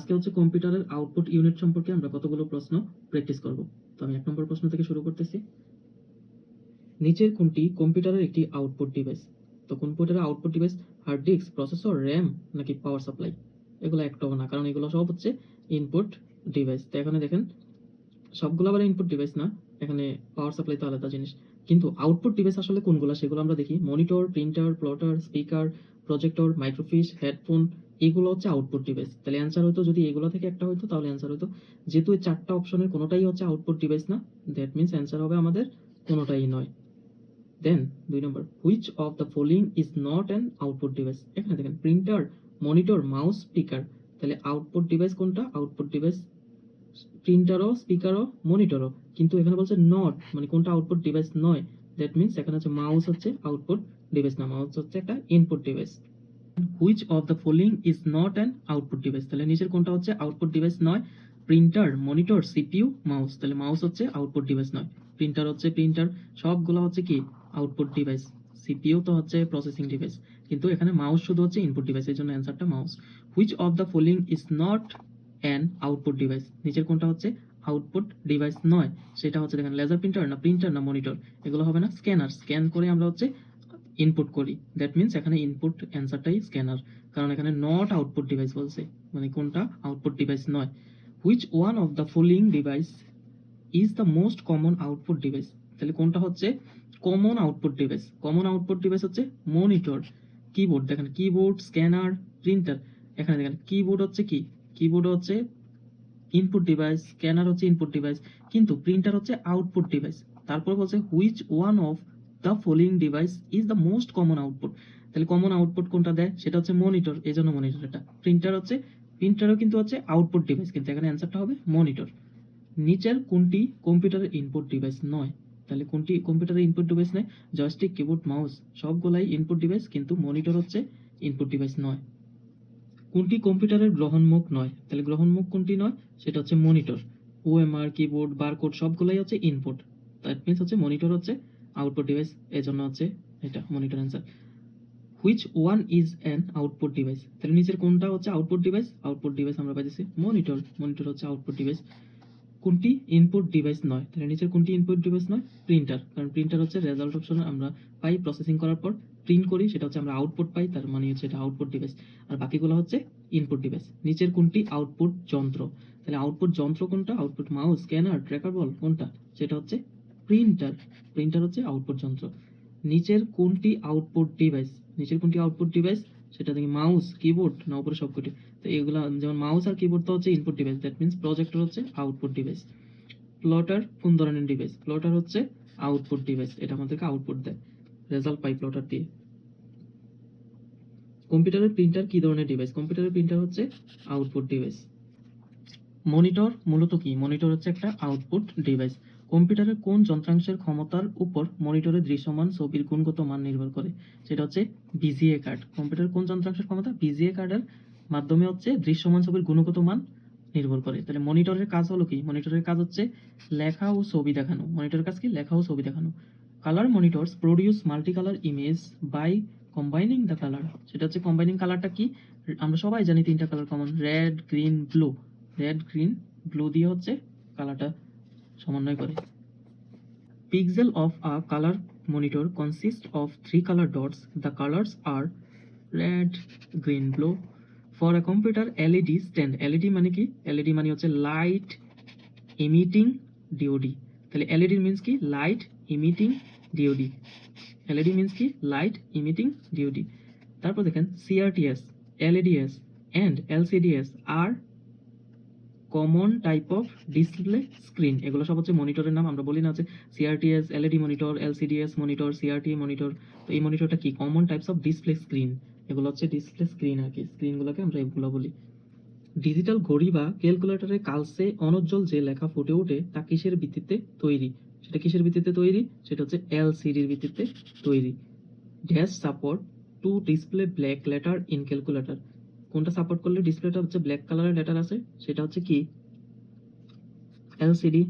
আজকে হচ্ছে কম্পিউটারের আউটপুট ইউনিট সম্পর্কে আমরা কতগুলো প্রশ্ন প্র্যাকটিস করব। তো আমি এক নম্বর প্রশ্ন থেকে শুরু করতেছি। নিচের কোনটি কম্পিউটারের একটি আউটপুট ডিভাইস তো কম্পিউটারের output device hard disk processor RAM নাকি পাওয়ার সাপ্লাই এগুলো একটাও না, কারণ এগুলো সব হচ্ছে ইনপুট ডিভাইস তো এখানে দেখেন, সবগুলো আবার ইনপুট ডিভাইস না, এখানে পাওয়ার সাপ্লাই তো আলাদা জিনিস। কিন্তু আউটপুট ডিভাইস আসলে কোনগুলো সেগুলো আমরা দেখি। Monitor printer plotter speaker projector microfiche headphone এগুলো হচ্ছে আউটপুট ডিভাইস তাহলে অ্যান্সার হতো যদি এগুলো থেকে একটা হতো তাহলে অ্যান্সার হতো যেহেতু এই চারটা অপশনের কোনোটাই হচ্ছে আউটপুট ডিভাইস না দ্যাট মিনস অ্যান্সার হবে আমাদের কোনোটাই নয়। দেন দুই নম্বর which of the following is not an output device এখানে দেখেন প্রিন্টার মনিটর মাউস স্পিকার তাহলে আউটপুট ডিভাইস কোনটা? আউটপুট ডিভাইস প্রিন্টারও স্পিকারও মনিটরও কিন্তু এখানে বলছে নট মানে কোনটা আউটপুট ডিভাইস নয়। দ্যাট মিনস এখানে হচ্ছে মাউস হচ্ছে আউটপুট ডিভাইস না মাউস হচ্ছে একটা input device which of the following is not an output device তাহলে নিচের কোনটা হচ্ছে আউটপুট ডিভাইস নয় প্রিন্টার মনিটর সিপিইউ মাউস তাহলে মাউস হচ্ছে আউটপুট ডিভাইস নয় প্রিন্টার হচ্ছে প্রিন্টার সবগুলো হচ্ছে কি? আউটপুট ডিভাইস সিপিইউ তো হচ্ছে প্রসেসিং ডিভাইস কিন্তু এখানে মাউস শুধু হচ্ছে ইনপুট ডিভাইস এই জন্য অ্যান্সারটা mouse which of the following is not an output device নিচের কোনটা হচ্ছে আউটপুট ডিভাইস নয়, সেটা হচ্ছে দেখেন লেজার প্রিন্টার না প্রিন্টার না মনিটর এগুলো হবে না স্ক্যানার স্ক্যান করে আমরা হচ্ছে ইনপুট করি। দ্যাট মিনস এখানে ইনপুট অ্যান্সারটাই স্ক্যানার কারণ এখানে নট আউটপুট ডিভাইস বলছে। মানে কোনটা? আউটপুট ডিভাইস নয়। Which one of the following device is the most common output device তাহলে কোনটা হচ্ছে? Common output device common output device হচ্ছে মনিটর কিবোর্ড দেখেন কিবোর্ড স্ক্যানার প্রিন্টার এখানে দেখেন কিবোর্ড হচ্ছে কি? কিবোর্ড হচ্ছে ইনপুট ডিভাইস স্ক্যানার হচ্ছে ইনপুট ডিভাইস কিন্তু প্রিন্টার হচ্ছে আউটপুট ডিভাইস তারপর বলছে which one of the following device is the most common output তাহলে কমন আউটপুট কোনটা দেয়? সেটা হচ্ছে মনিটর এই জন্য মনিটর এটা। প্রিন্টার হচ্ছে প্রিন্টারও কিন্তু হচ্ছে আউটপুট ডিভাইস কিন্তু এখানে অ্যান্সারটা হবে মনিটর নিচের কোনটি কম্পিউটারের ইনপুট ডিভাইস নয়? তাহলে কোনটি কম্পিউটারের ইনপুট ডিভাইস নয়? জয়স্টিক কিবোর্ড মাউস সবগুলাই ইনপুট ডিভাইস কিন্তু মনিটর হচ্ছে ইনপুট ডিভাইস নয়। কোনটি কম্পিউটারের গ্রহণমুখ নয়? তাহলে গ্রহণমুখ কোনটি নয়? সেটা হচ্ছে মনিটর ওএমআর কিবোর্ড বারকোড সবগুলাই হচ্ছে ইনপুট দ্যাট মিনস হচ্ছে মনিটর হচ্ছে আউটপুট ডিভাইস এই জন্য হচ্ছে এটা monitor answer which one is an output device তাহলে নিচের কোনটা হচ্ছে আউটপুট ডিভাইস আউটপুট ডিভাইস আমরা পাইতেছি মনিটর মনিটর হচ্ছে আউটপুট ডিভাইস কোনটি ইনপুট ডিভাইস নয়? তাহলে নিচের কোনটি ইনপুট ডিভাইস নয়? প্রিন্টার কারণ প্রিন্টার হচ্ছে রেজাল্ট অপশন আমরা পাই প্রসেসিং করার পর। প্রিন্ট করি, সেটা হচ্ছে আমরা আউটপুট পাই, তার মানে হচ্ছে এটা আউটপুট ডিভাইস আর বাকিগুলো হচ্ছে ইনপুট ডিভাইস নিচের কোনটি আউটপুট যন্ত্র? তাহলে আউটপুট যন্ত্র কোনটা? Output mouse scanner tracker ball কোনটা? সেটা হচ্ছে প্রিন্টার প্রিন্টার হচ্ছে আউটপুট যন্ত্র। নিচের কোনটি আউটপুট ডিভাইস নিচের কোনটি আউটপুট ডিভাইস সেটা দেখি মাউস কিবোর্ড না উপরে সবকটি। তো এগুলো, যেমন মাউস আর কিবোর্ড তো হচ্ছে input device that means projector হচ্ছে আউটপুট ডিভাইস প্লটার কোন ধরনের ডিভাইস প্লটার হচ্ছে আউটপুট ডিভাইস এটা আমাদেরকে আউটপুট দেয় রেজাল্ট পাই প্লটার দিয়ে। কম্পিউটারের প্রিন্টার কি ধরনের ডিভাইস কম্পিউটারের প্রিন্টার হচ্ছে আউটপুট ডিভাইস মনিটর মূলত কি? মনিটর হচ্ছে একটা আউটপুট ডিভাইস কম্পিউটারের কোন যন্ত্রাংশের ক্ষমতার উপর মনিটরের দৃশ্যমান ছবির গুণগত মান নির্ভর করে? সেটা হচ্ছে বিজিএ কার্ড কম্পিউটারের কোন যন্ত্রাংশের ক্ষমতা? বিজিএ কার্ডের মাধ্যমে হচ্ছে দৃশ্যমান ছবির গুণগত মান নির্ভর করে। তাহলে মনিটরের কাজ হলো কি? মনিটরের কাজ হচ্ছে লেখা ও ছবি দেখানো। মনিটরের কাজ কি? লেখা ও ছবি দেখানো। Colour monitors produce multi colour image by combining the colour সেটা হচ্ছে কম্বাইনিং কালারটা কি? আমরা সবাই জানি তিনটা colour common red green blue red green blue দিয়ে হচ্ছে কালারটা সমন্বয় করে। Pixel of a colour monitor consist of three colour dots the colours are red green blue for a computer LED stand LED মানে কি? এলইডি মানে হচ্ছে light emitting diode তাহলে এলইডি মিন্স কি? Light emitting diode LED means কি? Light emitting diode তারপর দেখেন CRTs LEDs and LCDs are common type of display screen এগুলো সব হচ্ছে মনিটরের নাম, আমরা বলি না হচ্ছে CRTs LED monitor LCDs monitor CRT monitor তো এই মনিটরটা কি? Common types of display screen এগুলো হচ্ছে ডিসপ্লে স্ক্রিন আর কি স্ক্রিনগুলোকে আমরা এগুলো বলি। ডিজিটাল ঘড়ি বা ক্যালকুলেটরে কালসে অনুজ্জ্বল যে লেখা ফুটে ওঠে, তা কিসের ভিত্তিতে তৈরি? সেটা কিসের ভিত্তিতে তৈরি? সেটা হচ্ছে এলসিডির ভিত্তিতে তৈরি। Dash support to display black letter in calculator কোনটা সাপোর্ট করলে ডিসপ্লেটা হচ্ছে ব্ল্যাক কালারের লেটার আছে সেটা হচ্ছে কি? LCD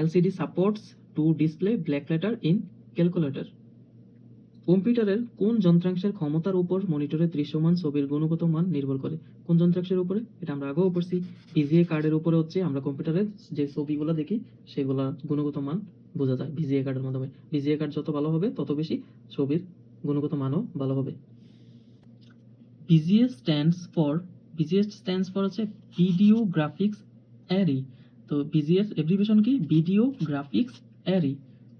LCD supports to display black letter in calculator কম্পিউটারের কোন যন্ত্রাংশের ক্ষমতার উপর মনিটরের দৃশ্যমান ছবির গুণগত মান নির্ভর করে? কোন যন্ত্রাংশের উপরে? এটা আমরা আগেও পড়ছি। ভিজিএ কার্ডের উপরে হচ্ছে আমরা কম্পিউটারের যে ছবিগুলো দেখি, সেগুলা গুণগত মান বোঝা যায় ভিজিএ কার্ডের মাধ্যমে। ভিজিএ কার্ড যত ভালো হবে, তত বেশি ছবির গুণগত মানও ভালো হবে। VGA stands for VGA stands for হচ্ছে ভিডিও গ্রাফিক্স অ্যারি তো ভিজিএর এব্রিভিয়েশন কি? ভিডিও গ্রাফিক্স অ্যারি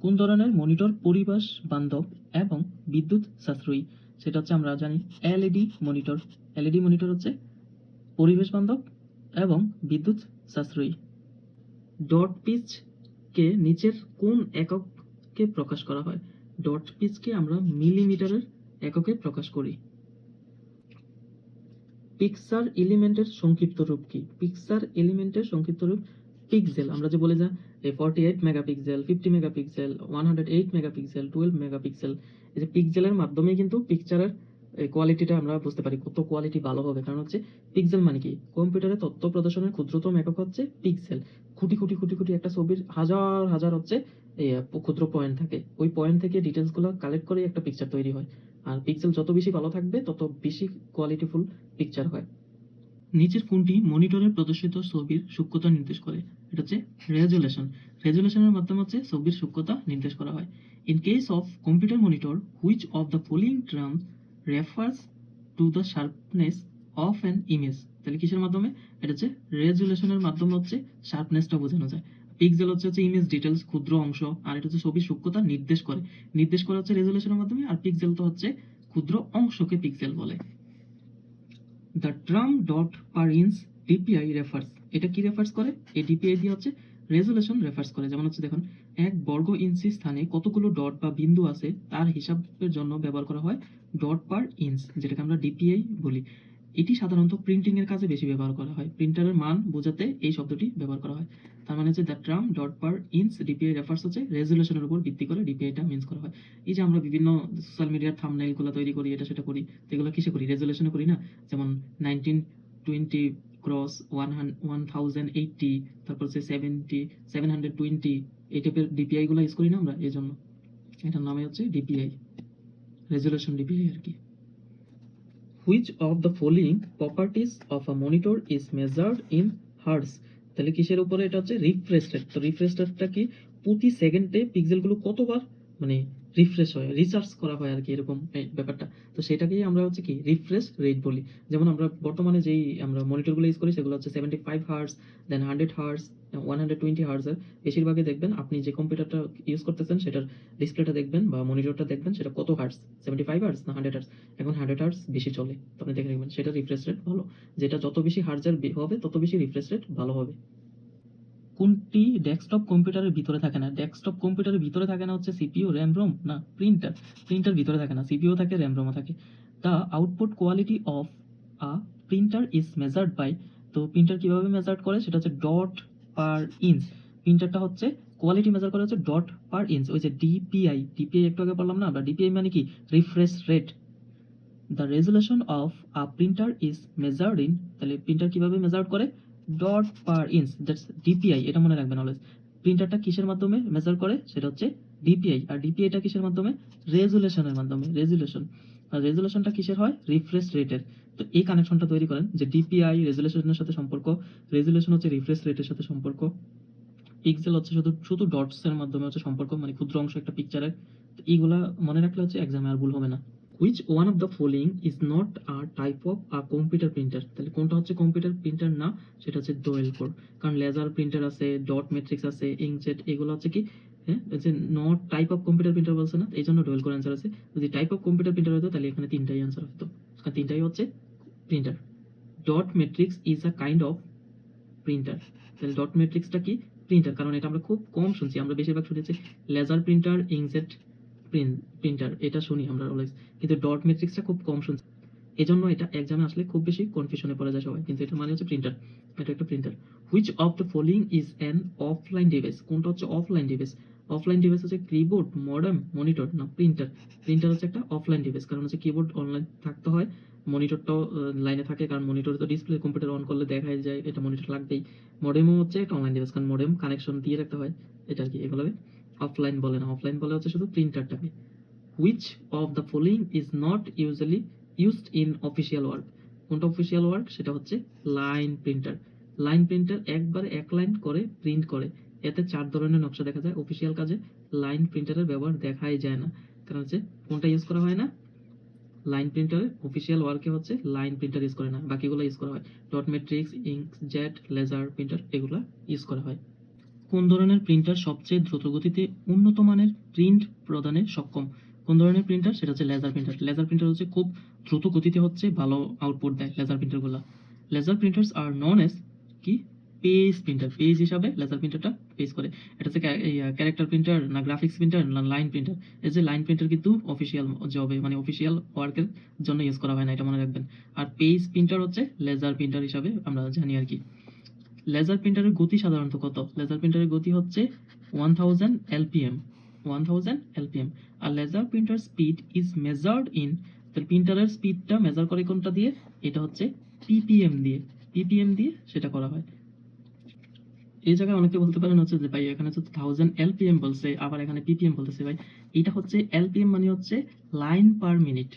কোন ধরনের? মনিটর পরিবেশ, বান্ধব এবং বিদ্যুৎ সাশ্রয়ী। সেটা হচ্ছে আমরা জানি এলইডি মনিটর এলইডি মনিটর হচ্ছে পরিবেশ বান্ধব এবং বিদ্যুৎ সাশ্রয়ী। ডট পিচকে নিচের কোন এককে প্রকাশ করা হয়? ডট পিচকে আমরা মিলিমিটারের এককে প্রকাশ করি। পিক্সার এলিমেন্টের সংক্ষিপ্ত রূপ কি? পিক্সার এলিমেন্টের সংক্ষিপ্ত রূপ পিক্সেল আমরা যে বলে যা, এই forty eight megapixel fifty megapixel one hundred eight megapixel twelve megapixel এই যে পিক্সেলের মাধ্যমে কিন্তু পিকচারের কোয়ালিটিটা আমরা বুঝতে পারি, কত কোয়ালিটি ভালো হবে। কারণ হচ্ছে পিক্সেল মানে কি? কম্পিউটারে তথ্য প্রদর্শনের ক্ষুদ্রতম একক হচ্ছে পিক্সেল খুঁটি খুঁটি খুঁটি খুঁটি একটা ছবির হাজার হাজার হচ্ছে ক্ষুদ্র পয়েন্ট থাকে। ওই পয়েন্ট থেকে ডিটেলসগুলো কালেক্ট করে একটা পিকচার তৈরি হয়। আর পিক্সেল যত বেশি ভালো থাকবে, তত বেশি কোয়ালিটিফুল পিকচার হয়। নিচের কোনটি মনিটরে প্রদর্শিত ছবির সূক্ষ্মতা নির্দেশ করে। এটা হচ্ছে রেজুলেশন রেজুলেশনের মাধ্যমে হচ্ছে ছবির সূক্ষ্মতা নির্দেশ করা হয়। In case of computer monitor which of the following terms refers to the sharpness of an image তাহলে কিসের মাধ্যমে? এটা হচ্ছে রেজুলেশনের মাধ্যমে হচ্ছে শার্পনেসটা বোঝানো যায়। পিক্সেল হচ্ছে হচ্ছে ইমেজ ডিটেলস ক্ষুদ্র অংশ, আর এটা হচ্ছে ছবির সূক্ষ্মতা নির্দেশ করে। নির্দেশ করা হচ্ছে রেজুলেশনের মাধ্যমে, আর পিক্সেল তো হচ্ছে ক্ষুদ্র অংশকে পিক্সেল বলে। The term dot per inch DPI refers এটা কি রেফার্স করে? এই ডিপিআই দিয়ে হচ্ছে রেজুলেশন রেফার্স করে। যেমন হচ্ছে দেখুন, এক বর্গ ইঞ্চি স্থানে কতগুলো ডট বা বিন্দু আছে, তার হিসাবের জন্য ব্যবহার করা হয় ডট পার ইঞ্চ যেটাকে আমরা ডিপিআই বলি। এটি সাধারণত প্রিন্টিং এর কাজে বেশি ব্যবহার করা হয়। প্রিন্টারের মান বোঝাতে এই শব্দটি ব্যবহার করা হয়। তার মানে হচ্ছে the term dot per inch DPI refers হচ্ছে রেজুলেশনের উপর ভিত্তি করে ডিপিআইটা মিন্স করা হয়। এই যে আমরা বিভিন্ন সোশ্যাল মিডিয়ার থামনাইলগুলো তৈরি করি, এটা সেটা করি এগুলো কিসে করি? রেজুলেশনে করি না? যেমন nineteen twenty cross one one thousand eighty তারপর হচ্ছে সেভেন্টি সেভেন হান্ড্রেড টোয়েন্টি এই টাইপের ডিপিআই গুলো ইউজ করি না আমরা এই জন্য এটার নামে হচ্ছে ডিপিআই রেজুলেশন ডিপিআই আর কি। Which of the following properties of a monitor is measured in hertz তাহলে কিসের উপরে? এটা হচ্ছে রিফ্রেশ রেট তো রিফ্রেশ রেটটা কি প্রতি সেকেন্ডে পিক্সেলগুলো কতবার? মানে রিফ্রেশ হয় রিসার্চ করা হয় আর কি এরকম ব্যাপারটা। তো সেটাকেই আমরা হচ্ছে কি রিফ্রেশ রেট বলি। যেমন আমরা বর্তমানে যেই আমরা মনিটরগুলো ইউজ করি, সেগুলো হচ্ছে seventy five hertz then hundred hertz one hundred twenty হার্সের বেশিরভাগই দেখবেন আপনি যে কম্পিউটারটা ইউজ করতেছেন, সেটার ডিসপ্লেটা দেখবেন বা মনিটরটা দেখবেন, সেটা কত হার্স সেভেন্টি ফাইভ হার্স না হান্ড্রেড হার্স এখন হান্ড্রেড হার্স বেশি চলে। তো আপনি দেখে নেবেন, সেটা রিফ্রেশ রেট ভালো। যেটা যত বেশি হার্জের হবে, তত বেশি রিফ্রেশ রেট ভালো হবে। কোনটি ডেস্কটপ কম্পিউটারের ভিতরে থাকে না? ডেস্কটপ কম্পিউটারের ভিতরে থাকে না হচ্ছে সিপিইউ র্যাম রোম না প্রিন্টার প্রিন্টার ভিতরে থাকে না। সিপিইউ থাকে র্যাম রোমও থাকে। The output quality of a printer is measured by তো প্রিন্টার কীভাবে মেজার্ড করে? সেটা হচ্ছে ডট পার ইঞ্চ প্রিন্টারটা হচ্ছে কোয়ালিটি মেজার করে হচ্ছে ডট পার ইঞ্চ ওই যে ডিপিআই ডিপিআই একটু আগে বললাম না আমরা? ডিপিআই মানে কি? Refresh rate the resolution of a printer is measured in তাহলে প্রিন্টার কীভাবে মেজার্ড করে? Dot per inch that's DPI এটা মনে রাখবেন অলওয়েজ প্রিন্টারটা কিসের মাধ্যমে মেজার করে? সেটা হচ্ছে ডিপিআই আর ডিপিআইটা কিসের মাধ্যমে? রেজুলেশনের মাধ্যমে রেজুলেশন আর রেজুলেশনটা কিসের হয়? রিফ্রেশ রেটের তো এই কানেকশনটা তৈরি করেন যে ডিপিআই রেজুলেশনের সাথে সম্পর্ক রেজুলেশন হচ্ছে রিফ্রেশ রেটের সাথে সম্পর্ক। পিক্সেল হচ্ছে শুধু শুধু ডটস এর মাধ্যমে হচ্ছে সম্পর্ক মানে ক্ষুদ্র অংশ একটা পিকচারের তো এইগুলা মনে রাখলে হচ্ছে এক্সামে আর ভুল হবে না। Which one of the following is not a type of a computer printer তাহলে কোনটা হচ্ছে কম্পিউটার প্রিন্টার না, সেটা হচ্ছে ডোয়েল কোড কারণ লেজার প্রিন্টার আছে ডট ম্যাট্রিক্স আছে ইঙ্কজেট এগুলো হচ্ছে কি হ্যাঁ যে not type of computer printer বলছে না, এই জন্য ডোয়েল কোড অ্যান্সার আছে। যদি টাইপ অফ কম্পিউটার প্রিন্টার হতো, তাহলে এখানে তিনটাই অ্যান্সার হতো। এখানে তিনটাই হচ্ছে printer dot matrix is a kind of printer তাহলে ডট ম্যাট্রিক্সটা কি? প্রিন্টার কারণ এটা আমরা খুব কম শুনছি। আমরা বেশিরভাগ শুনেছি লেজার প্রিন্টার ইঙ্কজেট প্রিন্টার এটা শুনি আমরা অলওয়েজ কিন্তু ডট ম্যাট্রিক্সটা খুব কম শুনছি। এজন্য এটা এক্সামে আসলে খুব বেশি কনফিউশনে পড়ে যায় সবাই। কিন্তু এটা মানে হচ্ছে প্রিন্টার এটা একটা printer which of the following is an offline device কোনটা হচ্ছে অফলাইন ডিভাইস অফলাইন ডিভাইস হচ্ছে কিবোর্ড মডেম মনিটর না প্রিন্টার প্রিন্টার হচ্ছে একটা অফলাইন ডিভাইস কারণ হচ্ছে কিবোর্ড অনলাইন থাকতে হয়। মনিটরটাও লাইনে থাকে, কারণ মনিটরে তো ডিসপ্লে কম্পিউটার অন করলে দেখা যায়, এটা মনিটর লাগবেই। মডেমও হচ্ছে একটা অনলাইন ডিভাইস কারণ মডেম কানেকশন দিয়ে রাখতে হয়, এটা আর কি এগুলো অফলাইন বলে না অফলাইন বলে হচ্ছে শুধু প্রিন্টারটাকে which of the following is not usually used in official work কোনটা অফিসিয়াল ওয়ার্ক সেটা হচ্ছে লাইন প্রিন্টার লাইন প্রিন্টার একবারে এক লাইন করে প্রিন্ট করে। এতে চার ধরনের নকশা দেখা যায়। অফিসিয়াল কাজে লাইন প্রিন্টারের ব্যবহার দেখাই যায় না। কারণ হচ্ছে কোনটা ইউজ করা হয় না? লাইন প্রিন্টারে অফিসিয়াল ওয়ার্কে হচ্ছে লাইন প্রিন্টার ইউজ করে না। বাকিগুলো ইউজ করা হয়। Dot matrix inkjet laser printer এগুলা ইউজ করা হয়। কোন ধরনের প্রিন্টার সবচেয়ে দ্রুত গতিতে উন্নত মানের প্রিন্ট প্রদানে সক্ষম? কোন ধরনের প্রিন্টার সেটা হচ্ছে লেজার প্রিন্টার লেজার প্রিন্টার হচ্ছে খুব দ্রুত গতিতে হচ্ছে ভালো আউটপুট দেয় লেজার প্রিন্টারগুলো লেজার প্রিন্টার্স আর নন এস কি? পেজ প্রিন্টার পেজ হিসাবে লেজার প্রিন্টারটা পেজ করে। এটা হচ্ছে ক্যারেক্টার প্রিন্টার না গ্রাফিক্স প্রিন্টার না লাইন প্রিন্টার এই যে লাইন প্রিন্টার কিন্তু অফিসিয়াল জবে মানে অফিসিয়াল ওয়ার্কের জন্য ইউজ করা হয় না, এটা মনে রাখবেন। আর পেজ প্রিন্টার হচ্ছে লেজার প্রিন্টার হিসাবে আমরা জানি আর কি। লেজার প্রিন্টারের গতি সাধারণত কত? লেজার প্রিন্টারের গতি হচ্ছে one thousand LPM one thousand LPM R laser printer speed is measured in প্রিন্টারের স্পিডটা মেজার করে কোনটা দিয়ে? এটা হচ্ছে পিপিএম দিয়ে। পিপিএম দিয়ে সেটা করা হয়। এই জায়গায় অনেকে বলতে পারেন হচ্ছে যে, ভাই, এখানে তো থাউজেন্ড এলপিএম বলছে, আবার এখানে পিপিএম বলতেছে ভাই। এটা হচ্ছে এলপিএম মানে হচ্ছে লাইন পার মিনিট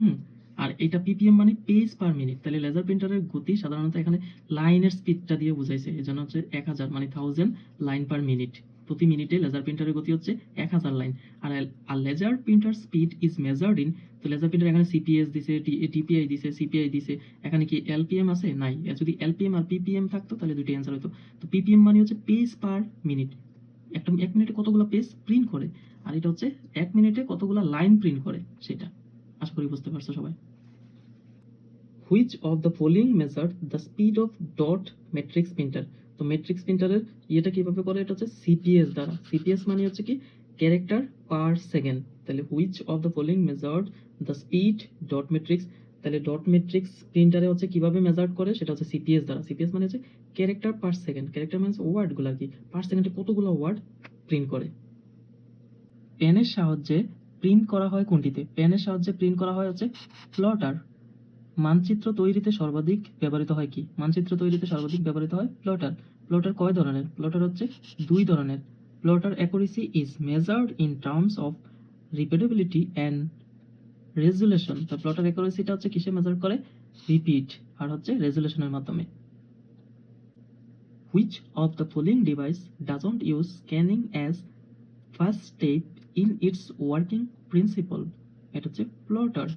হুম? আর এটা পিপিএম মানে পেজ পার মিনিট তাহলে লেজার প্রিন্টারের গতি সাধারণত এখানে লাইনের স্পিডটা দিয়ে বোঝাইছে। এই জন্য হচ্ছে এক হাজার মানে থাউজেন্ড লাইন পার মিনিট প্রতি মিনিটে লেজার প্রিন্টারের গতি হচ্ছে এক হাজার লাইন আর আর laser printer speed is measured in তো লেজার প্রিন্টার এখানে সিপিএস দিছে টিপিআই দিছে সিপিআই দিছে। এখানে কি এলপিএম আছে? নাই। যদি এলপিএম আর পিপিএম থাকতো, তাহলে দুটি অ্যান্সার হতো তো পিপিএম মানে হচ্ছে পেজ পার মিনিট একটা এক মিনিটে কতগুলো পেজ প্রিন্ট করে? আর এটা হচ্ছে এক মিনিটে কতগুলো লাইন প্রিন্ট করে? সেটা। আশা করি বুঝতে পারছ সবাই। Which of the following measure the speed of dot matrix printer তো ম্যাট্রিক্স প্রিন্টারের ইয়েটা কীভাবে করে? এটা হচ্ছে সিপিএস দ্বারা। সিপিএস মানে হচ্ছে কি? ক্যারেক্টার পার সেকেন্ড তাহলে which of the following measured the speed dot matrix তাহলে ডট ম্যাট্রিক্স প্রিন্টারে হচ্ছে কীভাবে মেজার্ড করে? সেটা হচ্ছে সিপিএস দ্বারা। সিপিএস মানে হচ্ছে ক্যারেক্টার পার সেকেন্ড ক্যারেক্টার মানে ওয়ার্ডগুলো আর কি। পার সেকেন্ডে কতগুলো ওয়ার্ড প্রিন্ট করে? পেনের সাহায্যে প্রিন্ট করা হয় কোনটিতে? পেনের সাহায্যে প্রিন্ট করা হয় হচ্ছে প্লটার মানচিত্র তৈরিতে সর্বাধিক ব্যবহৃত হয় কি? মানচিত্র তৈরিতে সর্বাধিক ব্যবহৃত হয় প্লটার। প্লটার কয় ধরনের? প্লটার হচ্ছে দুই ধরনের। Plotter accuracy is measured in terms of repeatability and resolution. তো প্লটার অ্যাকুরেসিটা হচ্ছে কিসে মেজার করে? রিপিট, আর হচ্ছে রেজুলেশনের মাধ্যমে। Which of the following device doesn't use scanning as first step in its working principle এটা হচ্ছে প্লটার।